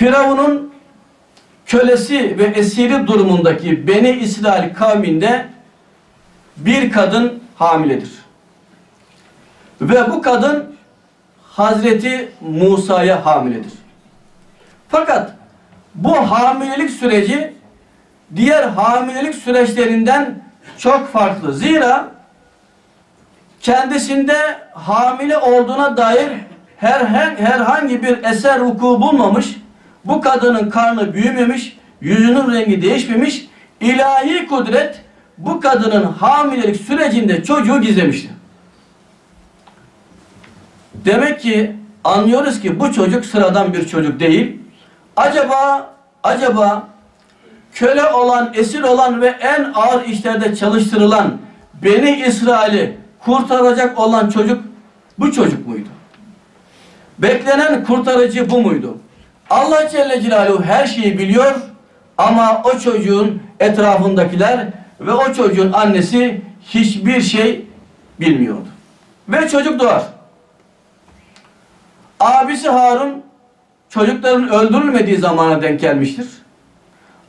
Firavun'un kölesi ve esiri durumundaki Beni İsrail kavminde bir kadın hamiledir. Ve bu kadın Hazreti Musa'ya hamiledir. Fakat bu hamilelik süreci diğer hamilelik süreçlerinden çok farklı. Zira kendisinde hamile olduğuna dair herhangi, bir eser vuku bulmamış, bu kadının karnı büyümemiş, yüzünün rengi değişmemiş, ilahi kudret bu kadının hamilelik sürecinde çocuğu gizlemişti. Demek ki anlıyoruz ki bu çocuk sıradan bir çocuk değil. Acaba acaba köle olan, esir olan ve en ağır işlerde çalıştırılan Beni İsrail'i kurtaracak olan çocuk bu çocuk muydu? Beklenen kurtarıcı bu muydu? Allah Celle Celaluhu her şeyi biliyor ama o çocuğun etrafındakiler ve o çocuğun annesi hiçbir şey bilmiyordu. Ve çocuk doğar. Abisi Harun çocukların öldürülmediği zamana denk gelmiştir.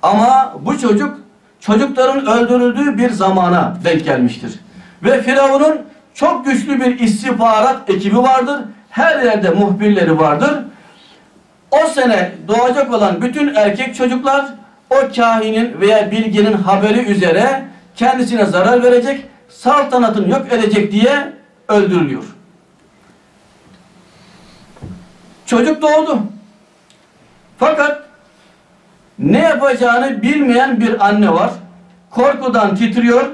Ama bu çocuk çocukların öldürüldüğü bir zamana denk gelmiştir. Ve Firavun'un çok güçlü bir istihbarat ekibi vardır. Her yerde muhbirleri vardır. O sene doğacak olan bütün erkek çocuklar o kahinin veya bilginin haberi üzere kendisine zarar verecek, saltanatını yok edecek diye öldürülüyor. Çocuk doğdu. Fakat ne yapacağını bilmeyen bir anne var. Korkudan titriyor.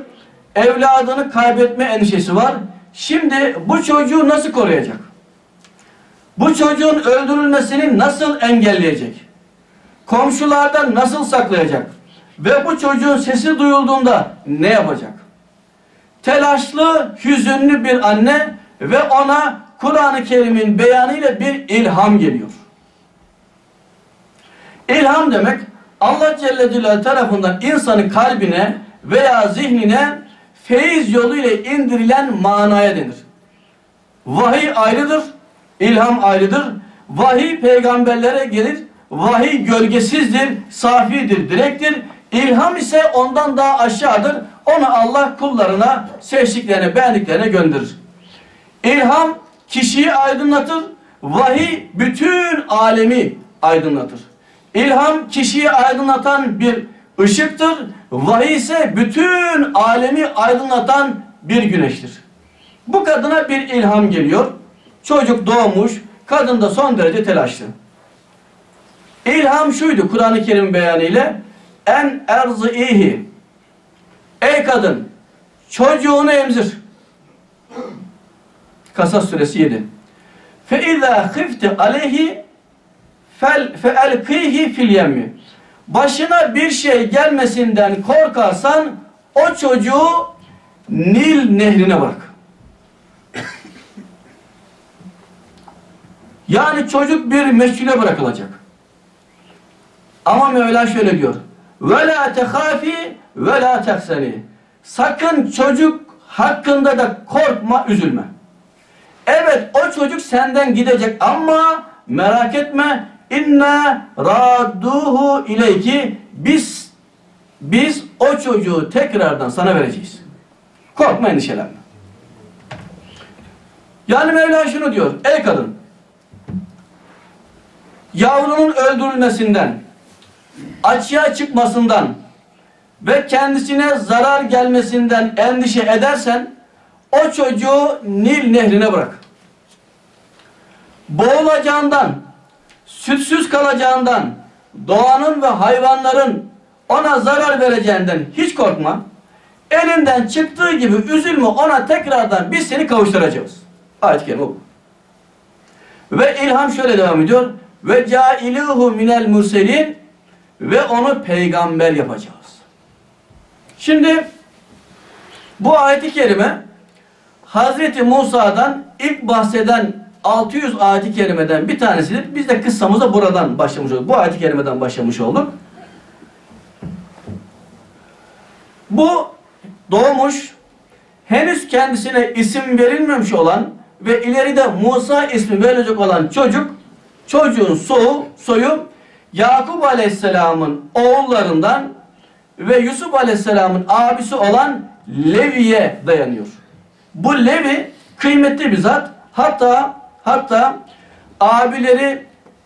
Evladını kaybetme endişesi var. Şimdi bu çocuğu nasıl koruyacak? Bu çocuğun öldürülmesini nasıl engelleyecek? Komşulardan nasıl saklayacak? Ve bu çocuğun sesi duyulduğunda ne yapacak? Telaşlı, hüzünlü bir anne ve ona Kur'an-ı Kerim'in beyanıyla bir ilham geliyor. İlham demek Allah Celle Celaluhu tarafından insanın kalbine veya zihnine feyiz yoluyla indirilen manaya denir. Vahiy ayrıdır, ilham ayrıdır. Vahiy peygamberlere gelir, vahiy gölgesizdir, safidir, direktir. İlham ise ondan daha aşağıdır. Onu Allah kullarına seçtiklerine, beğendiklerine gönderir. İlham kişiyi aydınlatır, vahiy bütün alemi aydınlatır. İlham kişiyi aydınlatan bir ışıktır, vahiy ise bütün alemi aydınlatan bir güneştir. Bu kadına bir ilham geliyor. Çocuk doğmuş, kadın da son derece telaşlı. İlham şuydu Kur'an-ı Kerim beyanıyla en erz'ihi Ey kadın çocuğunu emzir. Kasas suresi 7. Fe izâ khifte aleyhi fel feelkihi fil yemmi. Başına bir şey gelmesinden korkarsan o çocuğu Nil nehrine bırak. Yani çocuk bir meşgule bırakılacak. Ama Mevla şöyle diyor. Ve la tehafi ve. Sakın çocuk hakkında da korkma, üzülme. Evet o çocuk senden gidecek ama merak etme inna radduhu ileyki biz biz o çocuğu tekrardan sana vereceğiz. Korkma endişelenme. Yani Mevla şunu diyor. Ey kadın yavrunun öldürülmesinden açığa çıkmasından ve kendisine zarar gelmesinden endişe edersen o çocuğu Nil nehrine bırak. Boğulacağından, sütsüz kalacağından, doğanın ve hayvanların ona zarar vereceğinden hiç korkma. Elinden çıktığı gibi üzülme ona tekrardan biz seni kavuşturacağız. Ayet-i Kerime bu. Ve ilham şöyle devam ediyor. Ve cailuhu minel murselin ve onu peygamber yapacağız. Şimdi bu ayet-i kerime Hazreti Musa'dan ilk bahseden 600 ayet-i kerimeden bir tanesidir. Biz de kıssamıza buradan başlamış olduk. Bu ayet-i kerimeden başlamış olduk. Bu doğmuş, henüz kendisine isim verilmemiş olan ve ileride Musa ismi verilecek olan çocuk, çocuğun soğu, soyu Yakup Aleyhisselam'ın oğullarından ve Yusuf Aleyhisselam'ın abisi olan Levi'ye dayanıyor. Bu Levi kıymetli bir zat. Hatta hatta abileri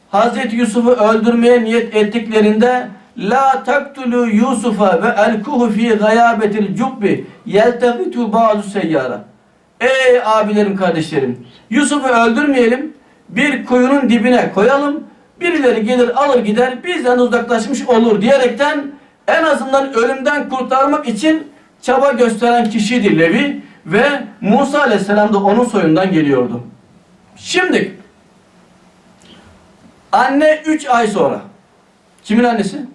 Hazreti Yusuf'u öldürmeye niyet ettiklerinde La taktulu Yusuf'a ve elkuhu fi gayabetil cubbi yeltefitu ba'du seyyara. Ey abilerim kardeşlerim Yusuf'u öldürmeyelim bir kuyunun dibine koyalım birileri gelir alır gider bizden uzaklaşmış olur diyerekten en azından ölümden kurtarmak için çaba gösteren kişiydi Levi ve Musa aleyhisselam da onun soyundan geliyordu. Şimdi anne 3 ay sonra kimin annesi?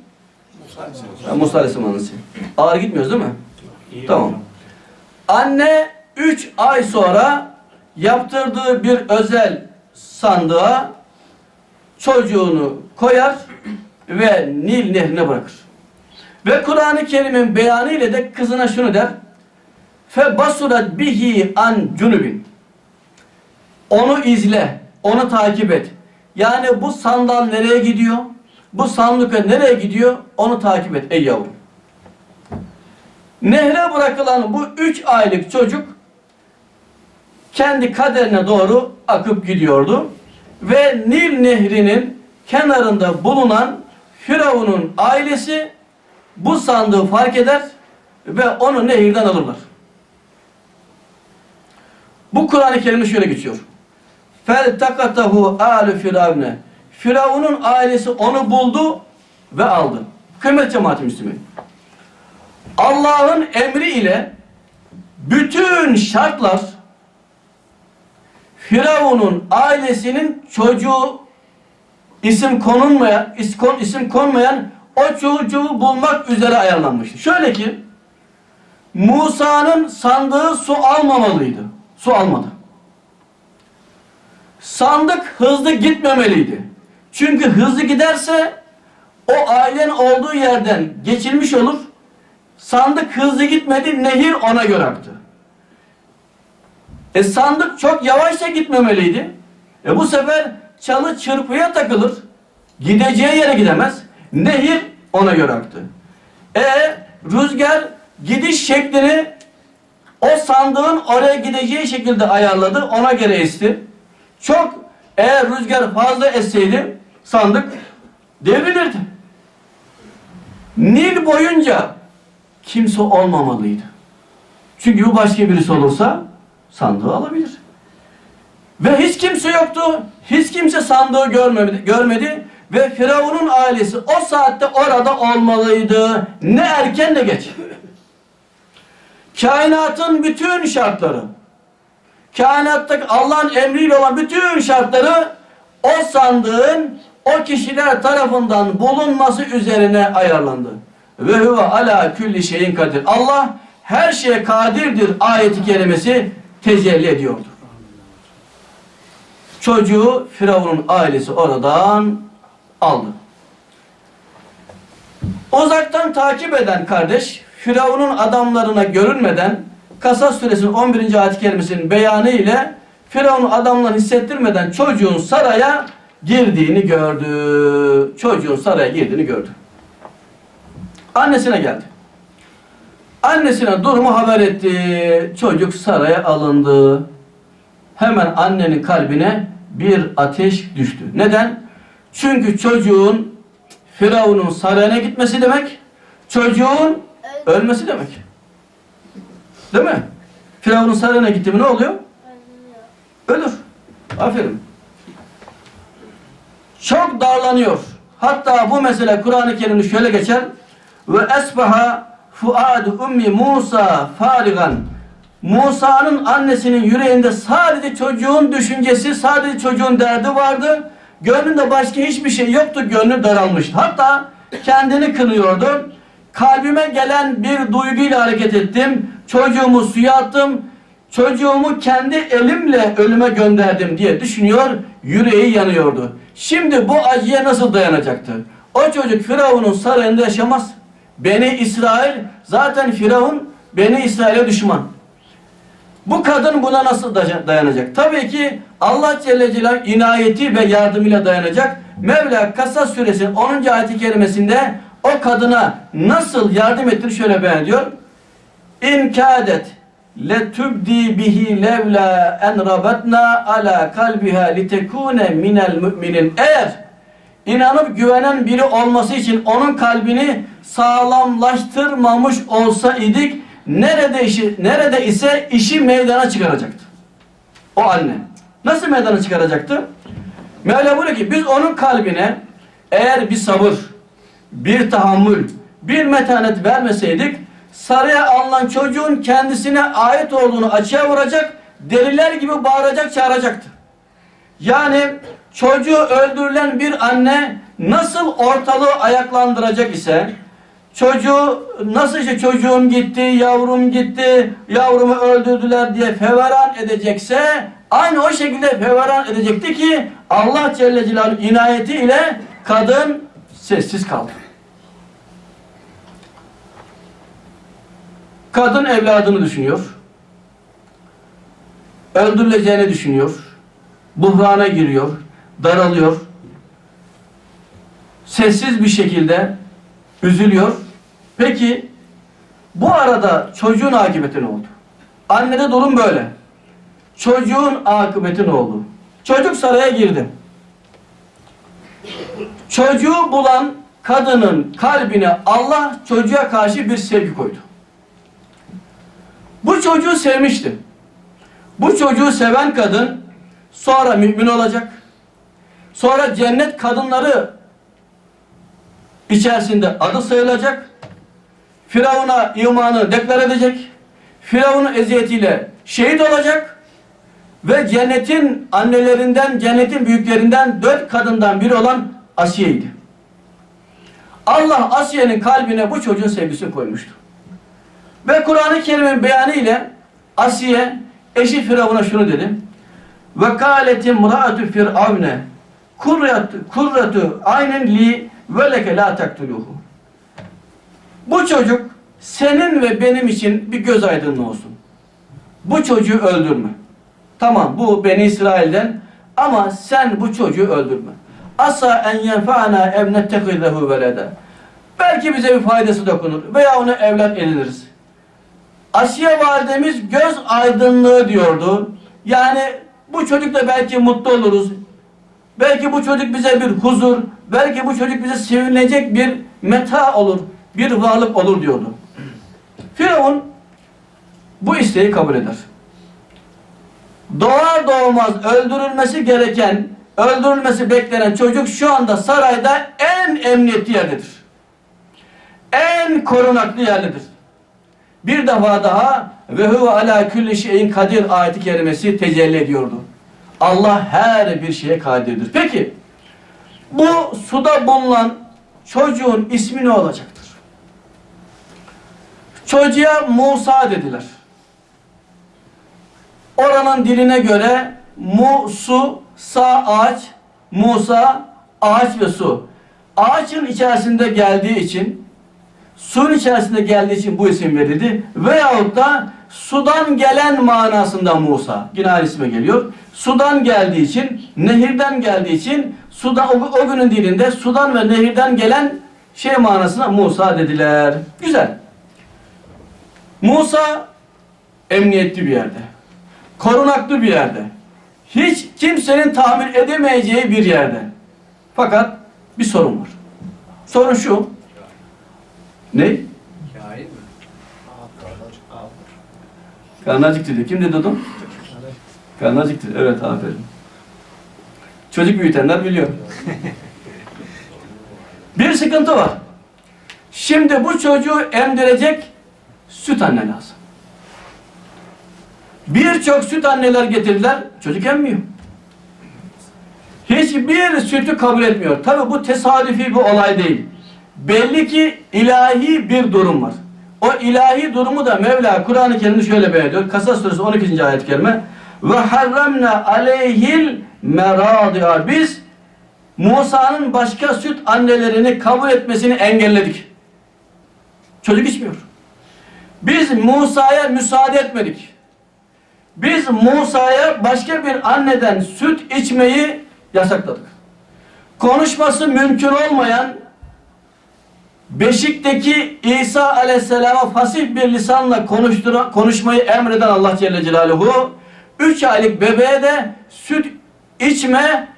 Musa aleyhisselam annesi. Ağır gitmiyoruz değil mi? Tamam. Anne 3 ay sonra yaptırdığı bir özel sandığa çocuğunu koyar ve Nil nehrine bırakır. Ve Kur'an-ı Kerim'in beyanı ile de kızına şunu der. Fe basurat bihi an cunubin. Onu izle, onu takip et. Yani bu sandal nereye gidiyor? Bu sanduka nereye gidiyor? Onu takip et ey yavrum. Nehre bırakılan bu üç aylık çocuk kendi kaderine doğru akıp gidiyordu. Ve Nil nehrinin kenarında bulunan Firavun'un ailesi bu sandığı fark eder ve onu nehirden alırlar. Bu Kur'an-ı Kerim'de şöyle geçiyor. Takatahu alu firavne. Firavun'un ailesi onu buldu ve aldı. Kıymet cemaati Müslüman. Allah'ın emri ile bütün şartlar Firavun'un ailesinin çocuğu isim konulmayan, isim, isim konmayan o çocuğu bulmak üzere ayarlanmıştı. Şöyle ki Musa'nın sandığı su almamalıydı. Su almadı. Sandık hızlı gitmemeliydi. Çünkü hızlı giderse o ailen olduğu yerden geçilmiş olur. Sandık hızlı gitmedi, nehir ona göre aktı. E sandık çok yavaşça gitmemeliydi. E bu sefer çalı çırpıya takılır. Gideceği yere gidemez. Nehir ona göre aktı. E rüzgar gidiş şeklini o sandığın oraya gideceği şekilde ayarladı. Ona göre esti. Çok eğer rüzgar fazla esseydi sandık devrilirdi. Nil boyunca kimse olmamalıydı. Çünkü bu başka birisi olursa sandığı alabilir. Ve hiç kimse yoktu. Hiç kimse sandığı görmedi, görmedi. Ve Firavun'un ailesi o saatte orada olmalıydı. Ne erken ne geç. Kainatın bütün şartları, kainattaki Allah'ın emriyle olan bütün şartları o sandığın o kişiler tarafından bulunması üzerine ayarlandı. Ve huve ala külli şeyin kadir. Allah her şeye kadirdir ayeti kerimesi tecelli ediyordu. Çocuğu Firavun'un ailesi oradan aldı. Uzaktan takip eden kardeş Firavun'un adamlarına görünmeden Kasas suresinin 11. ayet-i kerimesinin beyanı ile Firavun'un adamlarını hissettirmeden çocuğun saraya girdiğini gördü. Çocuğun saraya girdiğini gördü. Annesine geldi. Annesine durumu haber etti. Çocuk saraya alındı. Hemen annenin kalbine bir ateş düştü. Neden? Çünkü çocuğun Firavun'un sarayına gitmesi demek, çocuğun ölmesi demek. Değil mi? Firavun'un sarayına gitti mi ne oluyor? Ölür. Aferin. Çok darlanıyor. Hatta bu mesele Kur'an-ı Kerim'de şöyle geçer. Ve esbaha fuadu ummi Musa farigan. Musa'nın annesinin yüreğinde sadece çocuğun düşüncesi, sadece çocuğun derdi vardı. Gönlünde başka hiçbir şey yoktu. Gönlü daralmıştı. Hatta kendini kınıyordu. Kalbime gelen bir duyguyla hareket ettim. Çocuğumu suya attım. Çocuğumu kendi elimle ölüme gönderdim diye düşünüyor. Yüreği yanıyordu. Şimdi bu acıya nasıl dayanacaktı? O çocuk Firavun'un sarayında yaşamaz. Beni İsrail zaten Firavun Beni İsrail'e düşman. Bu kadın buna nasıl dayan- dayanacak? Tabii ki Allah Celle Celaluhu inayeti ve yardımıyla dayanacak. Mevla Kasas suresinin 10. ayeti kerimesinde o kadına nasıl yardım ettiğini şöyle beyan ediyor. İn kâdet letubdi bihi levla en rabatna ala kalbiha litekune minel müminin. Eğer inanıp güvenen biri olması için onun kalbini sağlamlaştırmamış olsa idik nerede işi nerede ise işi meydana çıkaracaktı. O anne. Nasıl meydana çıkaracaktı? Mevla buyuruyor ki biz onun kalbine eğer bir sabır, bir tahammül, bir metanet vermeseydik saraya alınan çocuğun kendisine ait olduğunu açığa vuracak, deliler gibi bağıracak, çağıracaktı. Yani çocuğu öldürülen bir anne nasıl ortalığı ayaklandıracak ise çocuğu nasıl işte çocuğum gitti, yavrum gitti, yavrumu öldürdüler diye feveran edecekse aynı o şekilde feveran edecekti ki Allah Celle Celaluhu inayeti ile kadın sessiz kaldı. Kadın evladını düşünüyor. Öldürüleceğini düşünüyor. Buhrana giriyor. Daralıyor. Sessiz bir şekilde üzülüyor. Peki bu arada çocuğun akıbeti ne oldu? Annede durum böyle. Çocuğun akıbeti ne oldu? Çocuk saraya girdi. Çocuğu bulan kadının kalbine Allah çocuğa karşı bir sevgi koydu. Bu çocuğu sevmişti. Bu çocuğu seven kadın sonra mümin olacak. Sonra cennet kadınları içerisinde adı sayılacak. Firavun'a imanı deklar edecek. Firavun'un eziyetiyle şehit olacak. Ve cennetin annelerinden, cennetin büyüklerinden dört kadından biri olan Asiye'ydi. Allah Asiye'nin kalbine bu çocuğun sevgisini koymuştu. Ve Kur'an-ı Kerim'in beyanı Asiye eşi Firavun'a şunu dedi. Ve kâletim ra'atü firavne kurratu kurratu aynen li ve leke la taktuluhu. Bu çocuk senin ve benim için bir göz aydınlığı olsun. Bu çocuğu öldürme. Tamam bu Beni İsrail'den ama sen bu çocuğu öldürme. Asa en yenfa'ana ev nettekizehu velede. Belki bize bir faydası dokunur veya ona evlat ediniriz. Asiye validemiz göz aydınlığı diyordu. Yani bu çocukla belki mutlu oluruz. Belki bu çocuk bize bir huzur, belki bu çocuk bize sevinilecek bir meta olur, bir varlık olur diyordu. Firavun bu isteği kabul eder. Doğar doğmaz öldürülmesi gereken, öldürülmesi beklenen çocuk şu anda sarayda en emniyetli yerdedir. En korunaklı yerdedir. Bir defa daha ve huve ala külli şeyin kadir ayeti kerimesi tecelli ediyordu. Allah her bir şeye kadirdir. Peki bu suda bulunan çocuğun ismi ne olacaktır? Çocuğa Musa dediler. Oranın diline göre mu, su, sa, ağaç, Musa, ağaç ve su. Ağaçın içerisinde geldiği için suyun içerisinde geldiği için bu isim verildi. Veyahut da sudan gelen manasında Musa. Yine aynı isme geliyor. Sudan geldiği için, nehirden geldiği için sudan, o, o günün dilinde sudan ve nehirden gelen şey manasına Musa dediler. Güzel. Musa emniyetli bir yerde. Korunaklı bir yerde. Hiç kimsenin tahmin edemeyeceği bir yerde. Fakat bir sorun var. Sorun şu. Ne? Acıktı diyor. Kim dedi onu? Karnı acıktı. Evet aferin. Çocuk büyütenler biliyor. bir sıkıntı var. Şimdi bu çocuğu emdirecek süt anne lazım. Birçok süt anneler getirdiler. Çocuk emmiyor. Hiçbir sütü kabul etmiyor. Tabi bu tesadüfi bir olay değil. Belli ki ilahi bir durum var. O ilahi durumu da Mevla Kur'an-ı Kerim'de şöyle beyan ediyor. Kasas suresi 12. ayet-i. Ve harramna aleyhil meradi'a. Biz Musa'nın başka süt annelerini kabul etmesini engelledik. Çocuk içmiyor. Biz Musa'ya müsaade etmedik. biz Musa'ya başka bir anneden süt içmeyi yasakladık. Konuşması mümkün olmayan Beşik'teki İsa Aleyhisselam'a fasih bir lisanla konuşmayı emreden Allah Celle Celaluhu, üç aylık bebeğe de süt içme,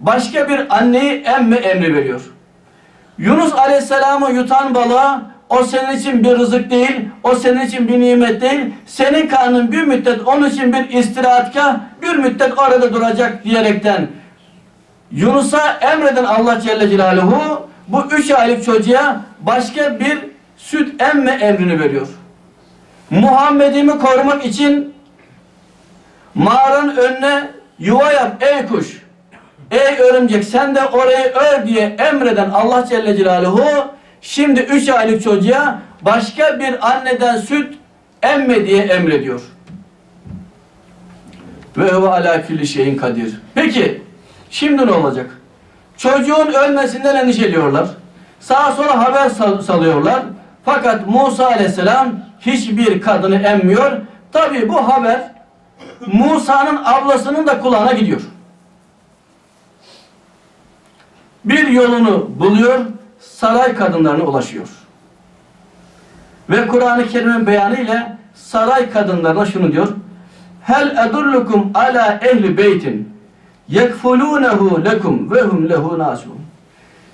başka bir anneyi emme emri veriyor. Yunus Aleyhisselam'ı yutan balığa, o senin için bir rızık değil, o senin için bir nimet değil, senin karnın bir müddet onun için bir istirahatkah, bir müddet orada duracak diyerekten Yunus'a emreden Allah Celle Celaluhu bu üç aylık çocuğa başka bir süt emme emrini veriyor. Muhammed'imi korumak için mağaranın önüne yuva yap ey kuş. Ey örümcek sen de orayı ör diye emreden Allah Celle Celaluhu şimdi üç aylık çocuğa başka bir anneden süt emme diye emrediyor. Ve huve ala külli şeyin kadir. Peki şimdi ne olacak? Çocuğun ölmesinden endişeliyorlar. Sağa sola haber sal- salıyorlar. Fakat Musa aleyhisselam hiçbir kadını emmiyor. Tabi bu haber Musa'nın ablasının da kulağına gidiyor. Bir yolunu buluyor, saray kadınlarına ulaşıyor. Ve Kur'an-ı Kerim'in beyanı ile saray kadınlarına şunu diyor. Hel edullukum ala ehli beytin yekfulunehu lekum ve hum lehu nasun.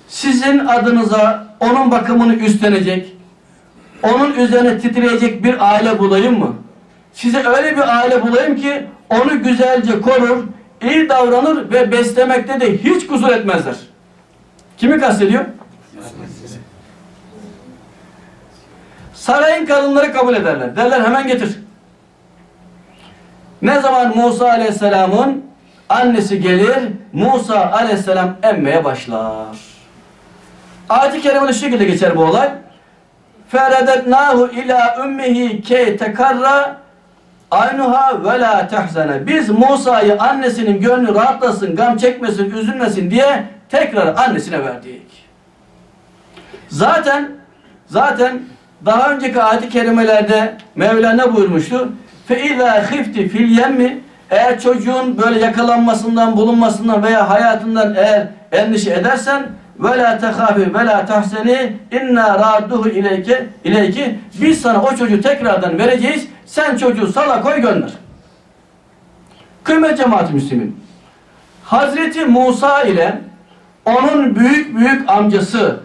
Sizin adınıza onun bakımını üstlenecek, onun üzerine titreyecek bir aile bulayım mı? Size öyle bir aile bulayım ki onu güzelce korur, iyi davranır ve beslemekte de hiç kusur etmezler. Kimi kastediyor? Sarayın kadınları kabul ederler. Derler hemen getir. Ne zaman Musa Aleyhisselam'ın annesi gelir, Musa Aleyhisselam emmeye başlar. Ayet-i Kerime'de şu şekilde geçer bu olay. فَرَدَدْنَاهُ ila ummihi key tekarra aynuha ve la tehzene. Biz Musa'yı annesinin gönlü rahatlasın, gam çekmesin, üzülmesin diye tekrar annesine verdik. Zaten zaten daha önceki ayet-i kerimelerde Mevlana buyurmuştu. Fe izâ hifti fil yemmi eğer çocuğun böyle yakalanmasından, bulunmasından veya hayatından eğer endişe edersen ve la tehafi ve la tahseni inna radduhu ileyke ileyki biz sana o çocuğu tekrardan vereceğiz. Sen çocuğu sala koy gönder. Kıymet cemaat Müslümin. Hazreti Musa ile onun büyük büyük amcası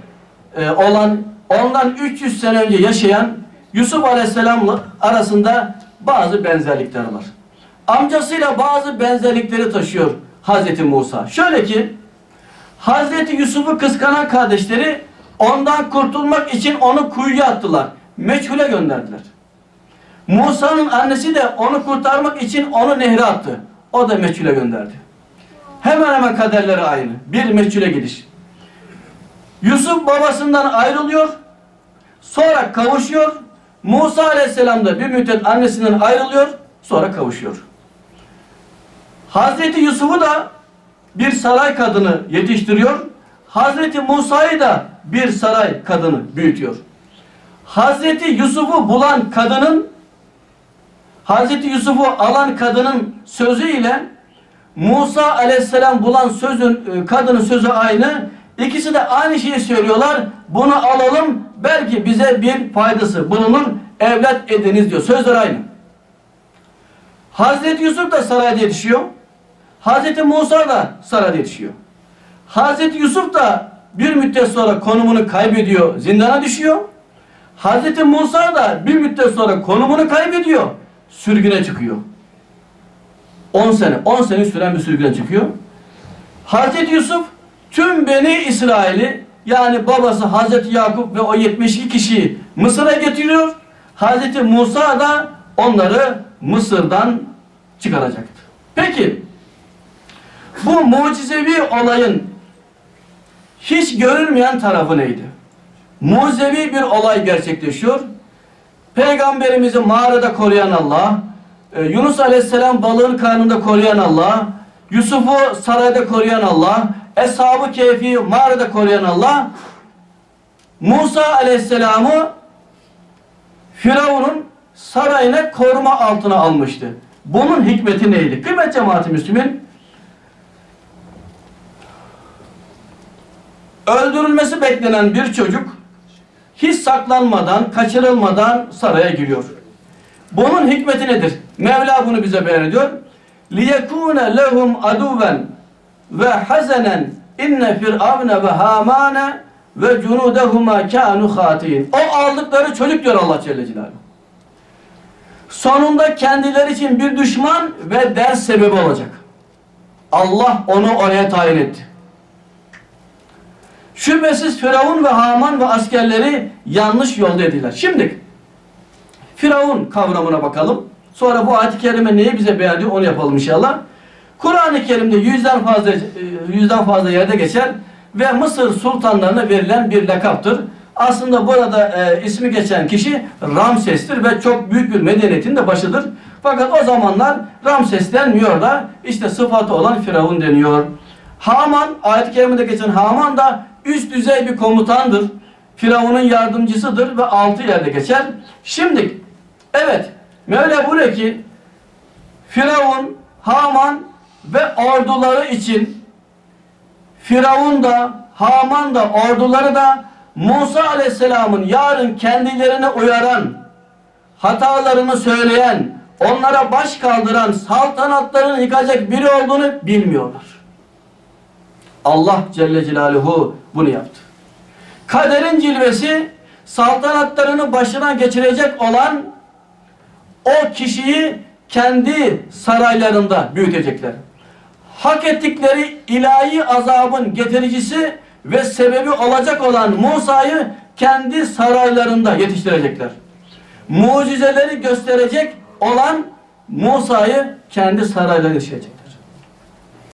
e, olan ondan 300 sene önce yaşayan Yusuf Aleyhisselam'la arasında bazı benzerlikler var. Amcasıyla bazı benzerlikleri taşıyor Hazreti Musa. Şöyle ki Hazreti Yusuf'u kıskanan kardeşleri ondan kurtulmak için onu kuyuya attılar. Meçhule gönderdiler. Musa'nın annesi de onu kurtarmak için onu nehre attı. O da meçhule gönderdi. Hemen hemen kaderleri aynı. Bir meçhule gidiş. Yusuf babasından ayrılıyor. Sonra kavuşuyor. Musa aleyhisselam da bir müddet annesinden ayrılıyor. Sonra kavuşuyor. Hazreti Yusuf'u da bir saray kadını yetiştiriyor. Hazreti Musa'yı da bir saray kadını büyütüyor. Hazreti Yusuf'u bulan kadının Hazreti Yusuf'u alan kadının sözüyle Musa aleyhisselam bulan sözün e, kadının sözü aynı. İkisi de aynı şeyi söylüyorlar. Bunu alalım belki bize bir faydası bulunur. Evlat ediniz diyor. Sözler aynı. Hazreti Yusuf da sarayda yetişiyor. Hazreti Musa da sarayda yetişiyor. Hazreti Yusuf da bir müddet sonra konumunu kaybediyor, zindana düşüyor. Hazreti Musa da bir müddet sonra konumunu kaybediyor, sürgüne çıkıyor. 10 sene, 10 sene süren bir sürgüne çıkıyor. Hazreti Yusuf tüm Beni İsrail'i yani babası Hazreti Yakup ve o 72 kişiyi Mısır'a getiriyor. Hazreti Musa da onları Mısır'dan çıkaracaktı. Peki bu mucizevi olayın hiç görülmeyen tarafı neydi? Mucizevi bir olay gerçekleşiyor. Peygamberimizi mağarada koruyan Allah, e, Yunus Aleyhisselam balığın karnında koruyan Allah, Yusuf'u sarayda koruyan Allah, Eshab-ı Kehfi mağarada koruyan Allah, Musa Aleyhisselam'ı Firavun'un sarayına koruma altına almıştı. Bunun hikmeti neydi? Kıymet cemaati Müslümin öldürülmesi beklenen bir çocuk hiç saklanmadan, kaçırılmadan saraya giriyor. Bunun hikmeti nedir? Mevla bunu bize beyan ediyor. لِيَكُونَ لَهُمْ عَدُوًا ve hazenen inne firavne ve hamane ve cunudehuma kânu hatin. O aldıkları çocuk diyor Allah Celle Celaluhu. Sonunda kendileri için bir düşman ve ders sebebi olacak. Allah onu oraya tayin etti. Şüphesiz Firavun ve Haman ve askerleri yanlış yolda ediler. Şimdi Firavun kavramına bakalım. Sonra bu ayet-i kerime neyi bize beğendi onu yapalım inşallah. Kur'an-ı Kerim'de yüzden fazla e, yüzden fazla yerde geçer ve Mısır sultanlarına verilen bir lakaptır. Aslında burada e, ismi geçen kişi Ramses'tir ve çok büyük bir medeniyetin de başıdır. Fakat o zamanlar Ramses denmiyor da işte sıfatı olan Firavun deniyor. Haman, ayet-i kerimede geçen Haman da üst düzey bir komutandır. Firavun'un yardımcısıdır ve altı yerde geçer. Şimdi evet Mevla buyuruyor ki Firavun, Haman ve orduları için Firavun da, Haman da, orduları da Musa Aleyhisselam'ın yarın kendilerine uyaran, hatalarını söyleyen, onlara baş kaldıran, saltanatlarını yıkacak biri olduğunu bilmiyorlar. Allah Celle Celaluhu bunu yaptı. Kaderin cilvesi saltanatlarını başına geçirecek olan o kişiyi kendi saraylarında büyütecekler. Hak ettikleri ilahi azabın getiricisi ve sebebi olacak olan Musa'yı kendi saraylarında yetiştirecekler. Mucizeleri gösterecek olan Musa'yı kendi saraylarında yetiştirecekler.